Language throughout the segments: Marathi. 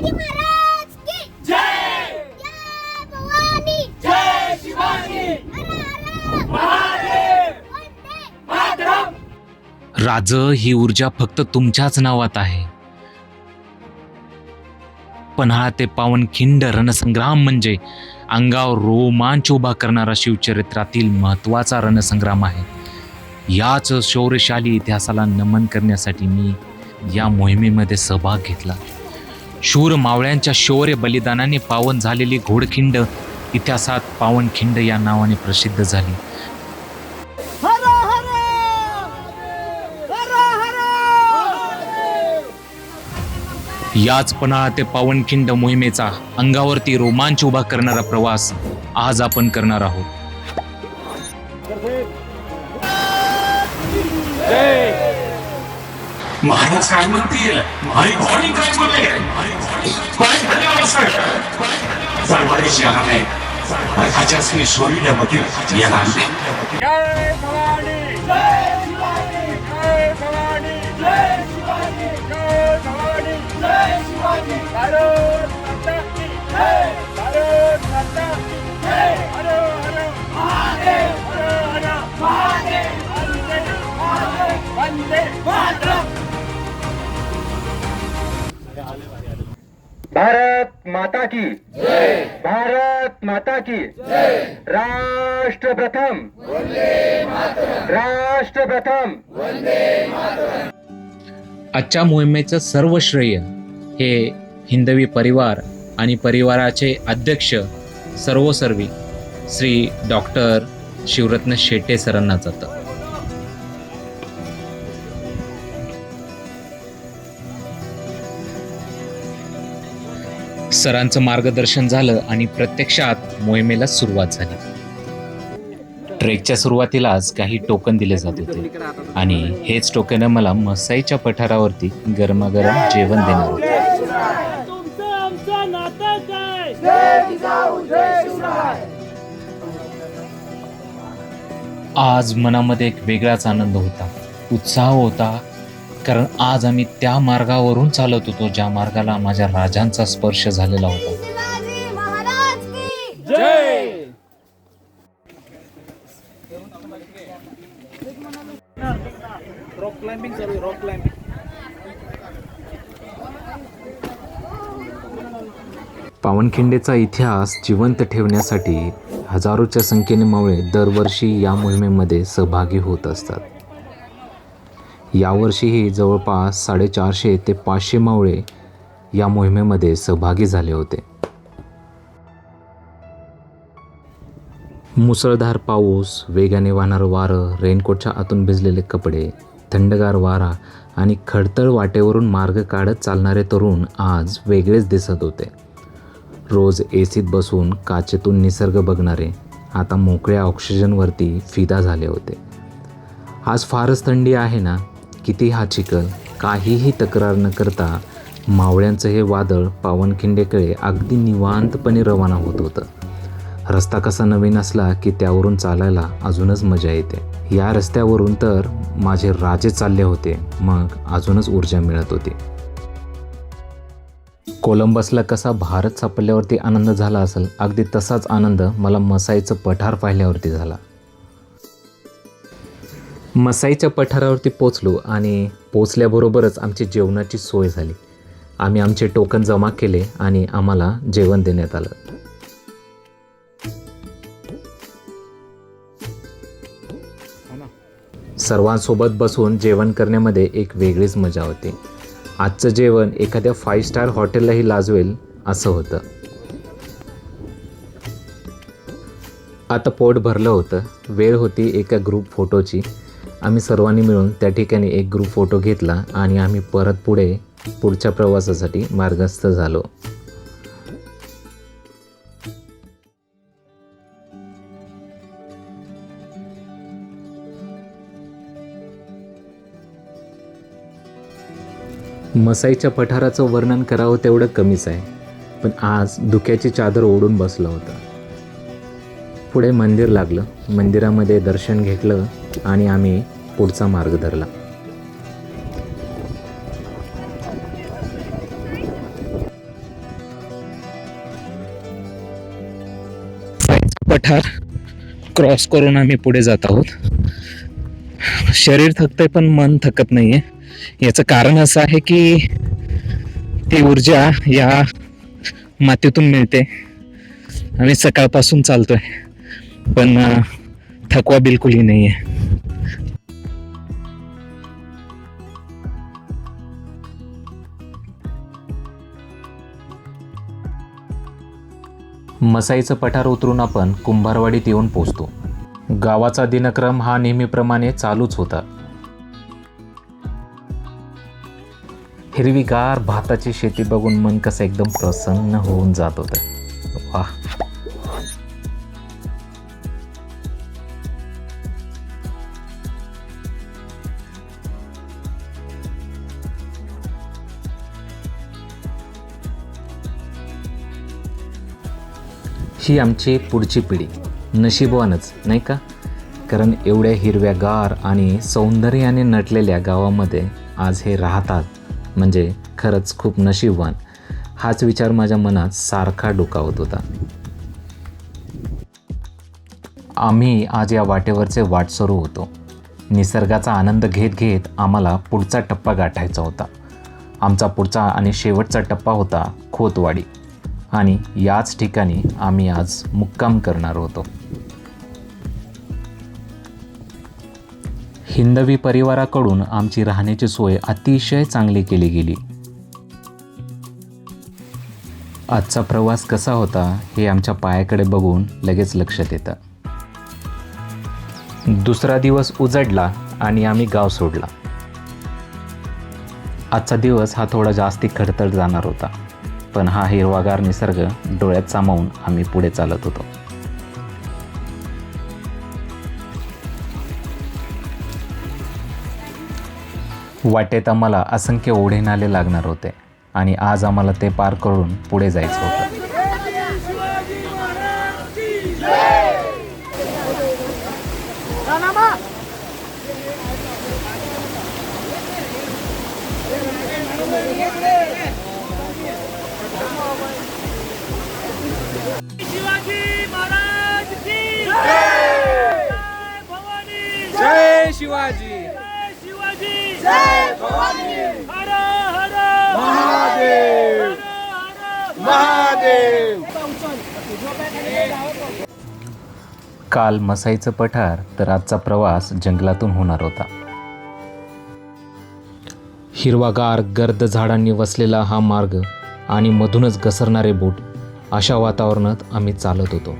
शिवाजी महाराज. की जय. जय भवानी. जय शिवाजी. राज ही ऊर्जा फक्त तुमच्याच नावात आहे. पन्हाळा ते पावनखिंड रणसंग्राम म्हणजे अंगावर रोमांच उभा करणारा शिवचरित्रातील महत्त्वाचा रणसंग्राम आहे. याच शौर्यशाली इतिहासाला नमन करण्यासाठी मी या मोहिमेमध्ये सहभाग घेतला. शूर मावळ्यांच्या शौर्य बलिदानाने पावन झालेली घोडखिंड इतिहासात पावनखिंड या नावाने प्रसिद्ध झाली. याच पन्हाळा ते पावनखिंड मोहिमेचा अंगावरती रोमांच उभा करणारा प्रवास आज आपण करणार आहोत. महाराज काय म्हणतील माई घोडी काय बोलले काय झाले असं सरवारीची आहे अर्धाच्याच मी सोडल्यामध्ये येणार जय भवानी भारत माता की। जय। भारत माता की। राष्ट्र प्रथम। राष्ट्र प्रथम। आजच्या मोहिमेचं सर्व श्रेय हे हिंदवी परिवार आणि परिवाराचे अध्यक्ष सर्वसर्वी श्री डॉक्टर शिवरत्न शेट्टे सरांना जातं. सरांचं मार्गदर्शन झालं आणि प्रत्यक्षात मोहिमेला सुरुवात झाली. ट्रेकच्या सुरुवातीलाच काही टोकन दिले जात होते. आणि हेच टोकन मला मसाईच्या पठारावरती गरमागरम जेवण देणार होते. आज मनामध्ये एक वेगळाच आनंद होता. उत्साह होता कारण आज आम्ही त्या मार्गावरून चालत होतो ज्या मार्गाला माझ्या राजांचा स्पर्श झालेला होता. शिवाजी महाराज की! जय! रॉक क्लाइम्बिंग चालू रॉक क्लाइम्बिंग पावनखिंडेचा इतिहास जिवंत ठेवण्यासाठी हजारोच्या संख्येने मावळे दरवर्षी या मोहिमेमध्ये सहभागी होत असतात. यावर्षीही जवळपास साडेचारशे ते पाचशे मावळे या मोहिमेमध्ये सहभागी झाले होते. मुसळधार पाऊस वेगाने वाहणारं वारं रेनकोटच्या आतून भिजलेले कपडे थंडगार वारा आणि खडतळ वाटेवरून मार्ग काढत चालणारे तरुण आज वेगळेच दिसत होते. रोज एसीत बसून काचेतून निसर्ग बघणारे आता मोकळ्या ऑक्सिजनवरती फिदा झाले होते. आज फारच थंडी आहे ना? किती हा चिखल काहीही तक्रार न करता मावळ्यांचं हे वादळ पावनखिंडेकडे अगदी निवांतपणे रवाना होत होतं. रस्ता कसा नवीन असला की त्यावरून चालायला अजूनच मजा येते. या रस्त्यावरून तर माझे राजे चालले होते मग अजूनच ऊर्जा मिळत होती. कोलंबसला कसा भारत सापडल्यावरती आनंद झाला असेल अगदी तसाच आनंद मला मसाईचं पठार पाहिल्यावरती झाला. मसाईच्या पठारावरती पोचलो आणि पोचल्याबरोबरच आमची जेवणाची सोय झाली. आम्ही आमचे टोकन जमा केले आणि आम्हाला जेवण देण्यात आलं. सर्वांसोबत बसून जेवण करण्यामध्ये एक वेगळीच मजा होती. आजचं जेवण एखाद्या फाईव्ह स्टार हॉटेललाही लाजवेल असं होतं. आता पोट भरलं होतं. वेळ होती एका ग्रुप फोटोची आम्ही सर्वांनी मिळून त्या ठिकाणी एक ग्रुप फोटो घेतला आणि आम्ही परत पुढे पुढच्या प्रवासासाठी मार्गस्थ झालो. मसाईच्या पठाराचं वर्णन करावं तेवढं कमीच आहे पण आज धुक्याची चादर ओढून बसलं होतं. पुढे मंदिर लागलं. मंदिरामध्ये दर्शन घेतलं. आणि आम्ही पुढचा मार्ग धरला. पठार क्रॉस करून आम्ही पुढे जात आहोत. शरीर थकतंय पण मन थकत नाहीये. याचं कारण असं आहे की ती ऊर्जा या मातीतून मिळते. आम्ही सकाळपासून चालतोय पण थकवा बिलकुलही नाही आहे मसाईचं पठार उतरून आपण कुंभारवाडीत येऊन पोचतो. गावाचा दिनक्रम हा नेहमीप्रमाणे चालूच होता. हिरवीगार भाताची शेती बघून मन कसं एकदम प्रसन्न होऊन जात होतं. वा ही आमची पुढची पिढी. नशीबवानच नाही का? कारण एवढ्या हिरव्यागार आणि सौंदर्याने नटलेल्या गावामध्ये आज हे राहतात. म्हणजे खरंच खूप नशीबवान. हाच विचार माझ्या मनात सारखा डोकावत होता. आम्ही आज या वाटेवरचे वाटसरू होतो. निसर्गाचा आनंद घेत घेत आम्हाला पुढचा टप्पा गाठायचा होता. आमचा पुढचा आणि शेवटचा टप्पा होता खोतवाडी. आणि याच ठिकाणी आम्ही आज मुक्काम करणार होतो. हिंदवी परिवाराकडून आमची राहण्याची सोय अतिशय चांगली केली गेली. आजचा प्रवास कसा होता हे आमच्या पायाकडे बघून लगेच लक्षात येतं. दुसरा दिवस उजडला आणि आम्ही गाव सोडला. आजचा दिवस हा थोडा जास्ती खडतर जाणार होता. पण हा हिरवागार निसर्ग डोळ्यात सामावून आम्ही पुढे चालत होतो. वाटेत आम्हाला असंख्य ओढे नाले लागणार होते आणि आज आम्हाला ते पार करून पुढे जायचं होतं. शिवाजी महाराज की जय! भवानी! जय शिवाजी! जय शिवाजी! जय भवानी! हर हर महादेव! हर हर महादेव! काल मसाईचं पठार तर आजचा प्रवास जंगलातून होणार होता. हिरवागार गर्द झाडांनी वसलेला हा मार्ग आणि मधूनच घसरणारे बोट अशा वातावरणात आम्ही चालत होतो.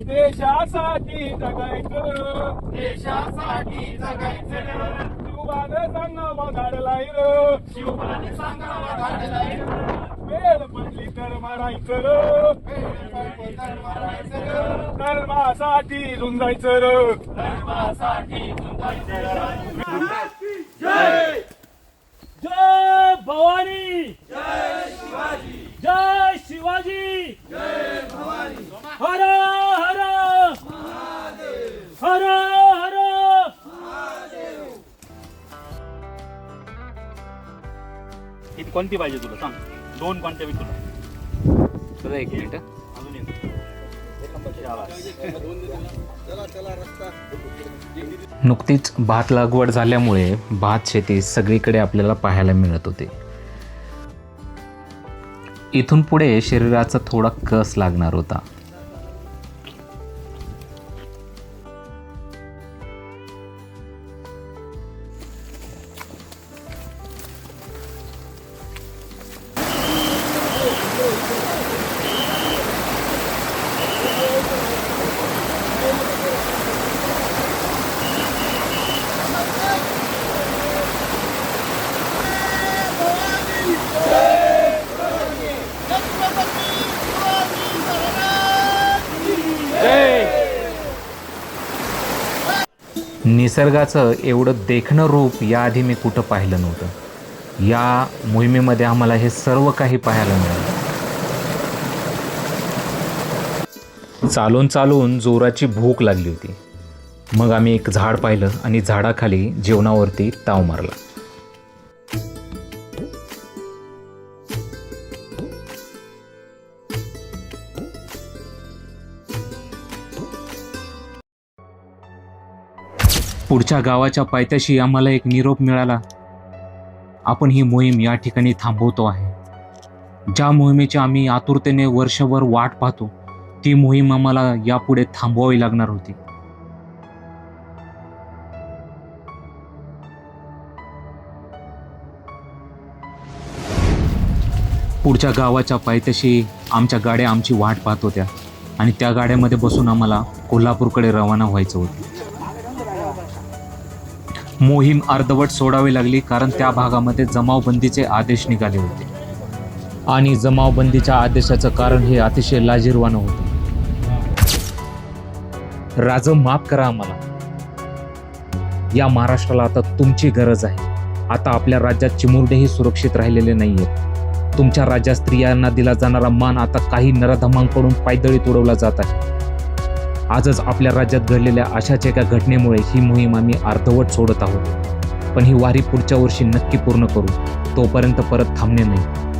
देशासाठी जगायचं. देशासाठी जगायचं. शिवबाने सांगावा धाडलाय र शिवबाने सांगावा धाडलाय वेळ पडली तर मारायचं. र धर्मासाठी झुंजायचं. र धर्मासाठी जय। भवानी। जय शिवाजी जय शिवाजी। जय भवानी हर हर। हर हर। किती कोणती पाहिजे तुला? सांग. दोन कोणत्या बी तुला? तुला एक मिनिट. नुकतीच भात लागवड झाल्यामुळे भात शेती सगळीकडे आपल्याला पाहायला मिळत होती. इथून पुढे शरीराचा थोडा कस लागणार होता? निसर्गाचं एवढं देखणं रूप याआधी मी कुठं पाहिलं नव्हतं. या मोहिमेमध्ये आम्हाला हे सर्व काही पाहायला मिळालं. चालून चालून जोराची भूक लागली होती. मग आम्ही एक झाड पाहिलं आणि झाडाखाली जेवणावरती ताव मारला. पुढच्या गावाच्या पायथ्याशी आम्हाला एक निरोप मिळाला. आपण ही मोहीम या ठिकाणी थांबवतो आहे. ज्या मोहिमेची आम्ही आतुरतेने वर्षभर वाट पाहतो ती मोहीम आम्हाला यापुढे थांबवावी लागणार होती. पुढच्या गावाच्या पायथ्याशी आमच्या गाड्या आमची वाट पाहत होत्या आणि त्या गाड्यामध्ये बसून आम्हाला कोल्हापूरकडे रवाना व्हायचं होतं. मोहीम अर्धवट सोडावी लागली कारण त्या भागामध्ये जमावबंदीचे आदेश निघाले होते. आणि जमावबंदीच्या आदेशाचं कारण हे अतिशय लाजीरवाणं होतं. राज माफ करा आम्हाला. या महाराष्ट्राला आता तुमची गरज आहे. आता आपल्या राज्यात चिमुरडेही सुरक्षित राहिलेले नाहीयेत. तुमच्या राज्यात स्त्रियांना दिला जाणारा मान आता काही नराधमांकडून पायदळीत उडवला जात आहे. आजच आपल्या राज्यात घडलेल्या अशाच एका घटनेमुळे ही मोहीम आम्ही अर्धवट सोडत आहोत. पण ही वारी पुढच्या वर्षी नक्की पूर्ण करू. तोपर्यंत परत थांबणे नाही.